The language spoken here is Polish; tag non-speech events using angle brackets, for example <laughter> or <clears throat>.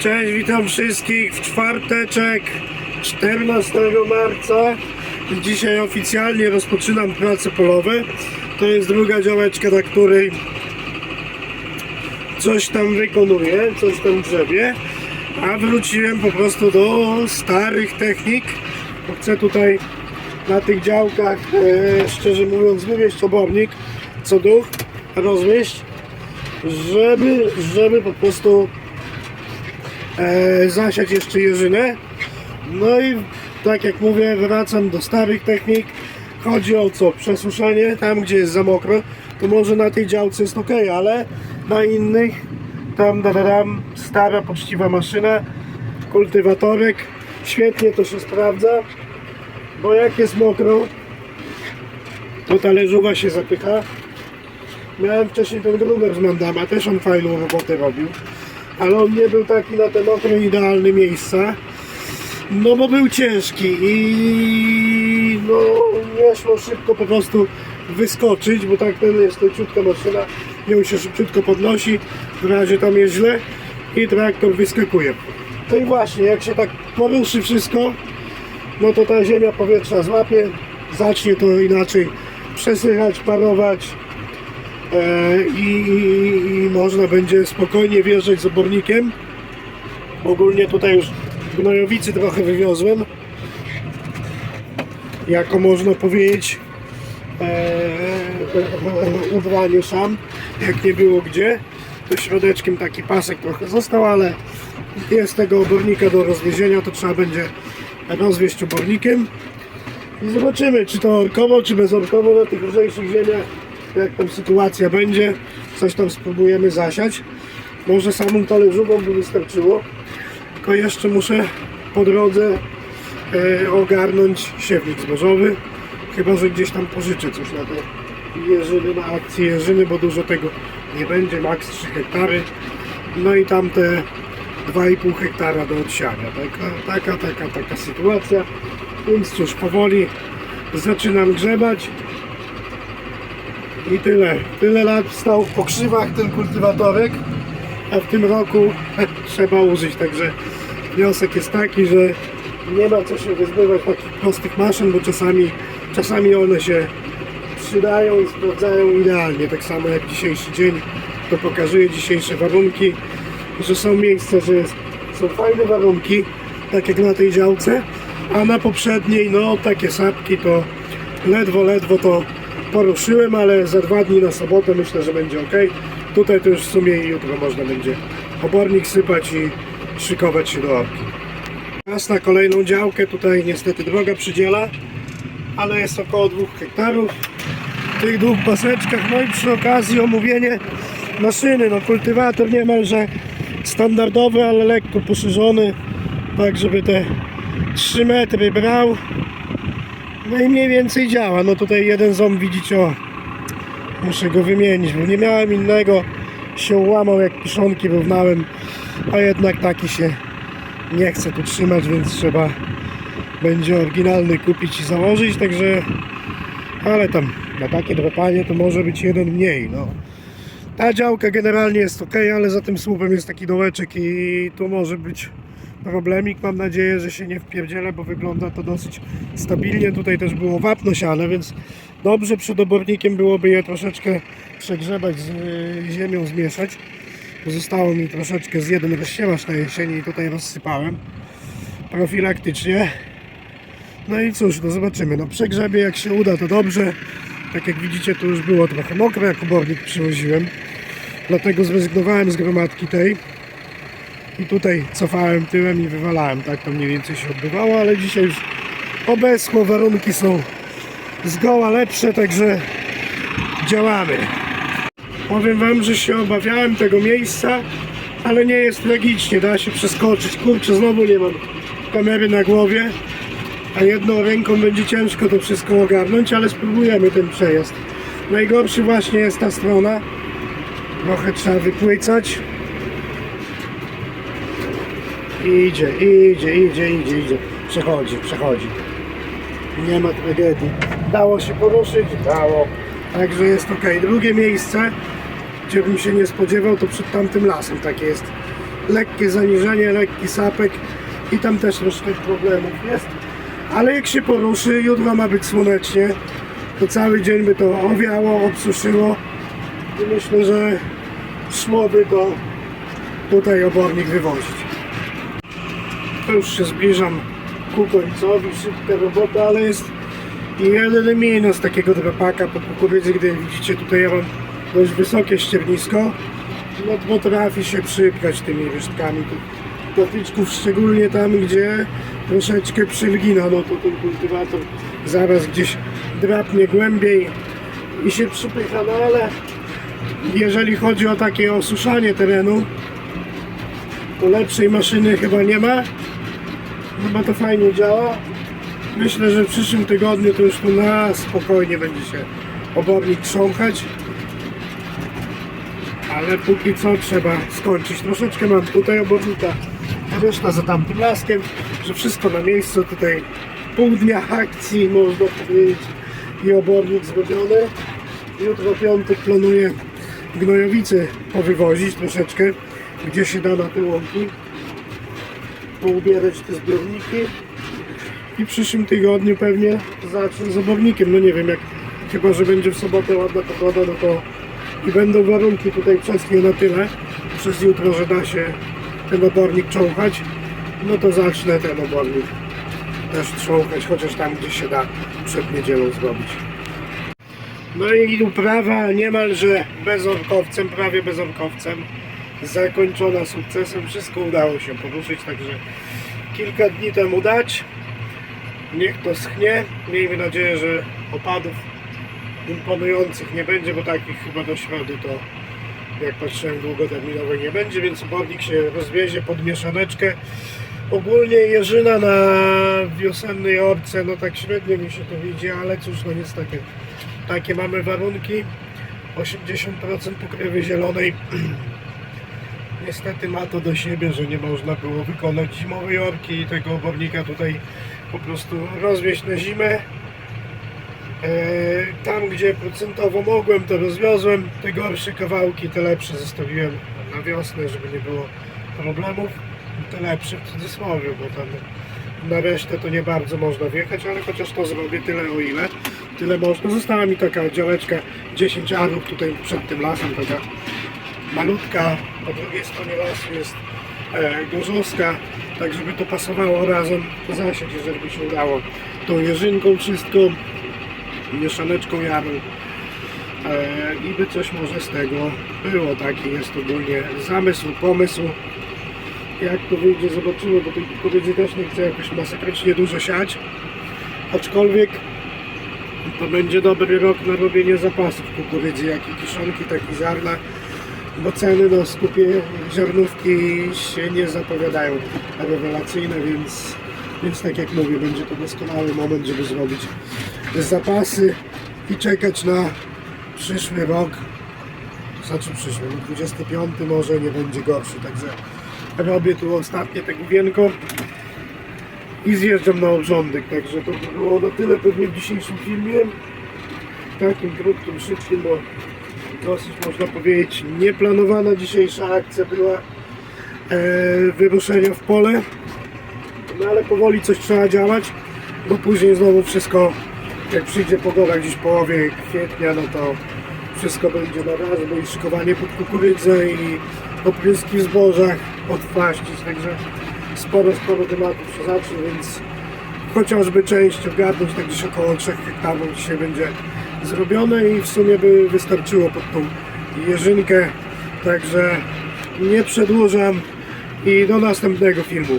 Cześć, witam wszystkich w czwarteczek 14 marca. Dzisiaj oficjalnie rozpoczynam prace polowe. To jest druga działeczka, na której coś tam wykonuję, coś tam grzebie. A wróciłem po prostu do starych technik. Chcę tutaj na tych działkach, e, szczerze mówiąc, wywieźć obornik co duch, rozwieźć, żeby, żeby po prostu e, zasiać jeszcze jeżynę. No i tak jak mówię, wracam do starych technik. Chodzi o co? Przesuszenie, tam gdzie jest za mokro, to może na tej działce jest ok, ale na innych tam dam stara, poczciwa maszyna, kultywatorek. Świetnie to się sprawdza, bo jak jest mokro, to talerzowa się zapycha. Miałem wcześniej ten gruber z Mandama, też on fajną robotę robił ale on nie był taki na te mokre idealne miejsca. No bo był ciężki i no nie szło szybko po prostu wyskoczyć, bo tak ten jest leciutka maszyna, ją się szybciutko podnosi, w razie tam jest źle i traktor wyskakuje. No i właśnie, jak się tak poruszy wszystko, no to ta ziemia powietrza złapie, zacznie to inaczej przesychać, parować, E, i, i można będzie spokojnie wjeżdżać z obornikiem. Ogólnie tutaj już gnojowicy trochę wywiozłem. Jako można powiedzieć e, ubranie sam, jak nie było gdzie. To środeczkiem taki pasek trochę został, ale jest tego obornika do rozwiezienia, to trzeba będzie rozwieźć obornikiem. I zobaczymy, czy to orkowo, czy bezorkowo na tych lżejszych ziemiach, jak tam sytuacja będzie. Coś tam spróbujemy zasiać. Może samą talerzówą by wystarczyło. Tylko jeszcze muszę po drodze e, ogarnąć siewnik zbożowy. Chyba, że gdzieś tam pożyczę coś na te jeżyny, na akcję jeżyny, bo dużo tego nie będzie. Maks 3 hektary. No i tam te 2,5 hektara do odsiania. Taka, taka, taka, taka sytuacja. Więc cóż, powoli zaczynam grzebać. I tyle. Tyle lat stał w pokrzywach ten kultywatorek, a w tym roku <laughs> trzeba użyć. Także wniosek jest taki, że nie ma co się wyzbywać takich prostych maszyn, bo czasami, czasami one się przydają i sprawdzają idealnie. Tak samo jak dzisiejszy dzień to pokazuje dzisiejsze warunki, że są miejsca, że jest, są fajne warunki, tak jak na tej działce, a na poprzedniej, no takie sapki to ledwo, ledwo to poruszyłem, ale za dwa dni na sobotę myślę, że będzie ok. Tutaj to już w sumie jutro można będzie obornik sypać i szykować się do orki. Teraz na kolejną działkę, tutaj niestety droga przydziela, ale jest około 2 hektarów. W tych dwóch paseczkach, no i przy okazji omówienie maszyny, no kultywator niemalże standardowy, ale lekko poszerzony, tak żeby te 3 metry brał. No i mniej więcej działa. No tutaj jeden ząb widzicie, o, muszę go wymienić, bo nie miałem innego. Się łamał jak kiszonki równałem, a jednak taki się nie chce tu trzymać, więc trzeba będzie oryginalny kupić i założyć, także ale tam na takie drapanie to może być jeden mniej, no. Ta działka generalnie jest ok, ale za tym słupem jest taki dołeczek i tu może być problemik. Mam nadzieję, że się nie wpierdzielę, bo wygląda to dosyć stabilnie. Tutaj też było wapno siane, więc dobrze przed obornikiem byłoby je troszeczkę przegrzebać z y, ziemią, zmieszać. Zostało mi troszeczkę z jeden rozsiewacz na jesieni i tutaj rozsypałem profilaktycznie. No i cóż, no zobaczymy. No przegrzebie jak się uda to dobrze. Tak jak widzicie tu już było trochę mokre jak obornik przywoziłem. Dlatego zrezygnowałem z gromadki tej. I tutaj cofałem tyłem i wywalałem. Tak to mniej więcej się odbywało, ale dzisiaj już obeschło. Warunki są zgoła lepsze, także działamy. Powiem Wam, że się obawiałem tego miejsca, ale nie jest tragicznie. Da się przeskoczyć. Kurczę, znowu nie mam kamery na głowie a jedną ręką będzie ciężko to wszystko ogarnąć, ale spróbujemy ten przejazd. Najgorszy właśnie jest ta strona. Trochę trzeba wypłycać. Idzie, idzie, idzie, idzie, idzie. Przechodzi, przechodzi. Nie ma tragedii. Dało się poruszyć? Dało. Także jest ok. Drugie miejsce, gdzie bym się nie spodziewał, to przed tamtym lasem. Tak jest lekkie zaniżenie, lekki sapek i tam też troszkę problemów jest. Ale jak się poruszy, jutro ma być słonecznie, to cały dzień by to owiało, obsuszyło i myślę, że szłoby to tutaj obornik wywozić. Już się zbliżam ku końcowi, szybka robota, ale jest jeden minus takiego drapaka po kukurydzy, gdy widzicie tutaj ja mam dość wysokie ściernisko, no potrafi się przypchać tymi resztkami kotliczków, szczególnie tam, gdzie troszeczkę przylgina, no to ten kultywator zaraz gdzieś drapnie głębiej i się przypycha, no ale jeżeli chodzi o takie osuszanie terenu, to lepszej maszyny chyba nie ma. Chyba to fajnie działa. Myślę, że w przyszłym tygodniu to już tu na spokojnie będzie się obornik trząchać. Ale póki co trzeba skończyć. Troszeczkę mam tutaj obornika, a reszta za tamtym laskiem, że wszystko na miejscu. Tutaj pół dnia akcji, można powiedzieć, i obornik zrobiony. Jutro piątek planuję gnojowicy powywozić troszeczkę, gdzie się da na te łąki. Poubierać te zbiorniki i w przyszłym tygodniu pewnie zacznę z obornikiem. No nie wiem, jak chyba, że będzie w sobotę ładna pogoda, no to i będą warunki tutaj wszystkie na tyle przez jutro, że da się ten obornik cząchać, no to zacznę ten obornik też trząchać, chociaż tam gdzie się da przed niedzielą zrobić. No i uprawa niemalże bezorkowcem, prawie bezorkowcem, zakończona sukcesem, wszystko udało się poruszyć, także kilka dni temu dać, niech to schnie, miejmy nadzieję, że opadów imponujących nie będzie, bo takich chyba do środy to jak patrzyłem długoterminowej nie będzie, więc obornik się rozwiezie pod mieszaneczkę. Ogólnie jeżyna na wiosennej orce, no tak średnio mi się to widzi, ale cóż, no niestety takie mamy warunki. 80% pokrywy zielonej <clears throat> niestety ma to do siebie, że nie można było wykonać zimowej orki i tego obornika tutaj po prostu rozwieźć na zimę. E, Tam, gdzie procentowo mogłem, to rozwiozłem. Te gorsze kawałki, te lepsze zostawiłem na wiosnę, żeby nie było problemów. Te lepsze w cudzysłowie, bo tam na resztę to nie bardzo można wjechać, ale chociaż to zrobię tyle o ile. Tyle można. Została mi taka działeczka 10 arów tutaj przed tym lasem, taka malutka. Po drugiej stronie lasu jest e, gorzowska, tak żeby to pasowało razem. To zasieć, jeżeli by się udało. Tą jeżynką wszystko mieszaneczką jaru e, i by coś może z tego było. Taki jest ogólnie zamysł, pomysł. Jak to wyjdzie, zobaczymy, bo tej kukurydzy też nie chcę jakoś masakrycznie dużo siać. Aczkolwiek to będzie dobry rok na robienie zapasów kukurydzy, jak i kiszonki, tak i ziarna, bo ceny na skupie ziarnówki się nie zapowiadają rewelacyjne, więc, więc tak jak mówię, będzie to doskonały moment, żeby zrobić zapasy i czekać na przyszły rok. Znaczy przyszły, no 25 może nie będzie gorszy, także robię tu ostatnie te główienko i zjeżdżam na obrządek, także to by było na tyle pewnie w dzisiejszym filmie. Takim krótkim, szybkim, bo dosyć można powiedzieć nieplanowana dzisiejsza akcja była e, wyruszenia w pole. No ale powoli coś trzeba działać, bo później znowu wszystko, jak przyjdzie pogoda gdzieś w połowie kwietnia, no to wszystko będzie na raz, bo i szykowanie pod kukurydzę i opryski w zbożach odpłaścić, także sporo, sporo tematów się zacznie, więc chociażby część ogarnąć, tak gdzieś około 3 hektarów dzisiaj będzie zrobione i w sumie by wystarczyło pod tą jeżynkę, także nie przedłużam i do następnego filmu.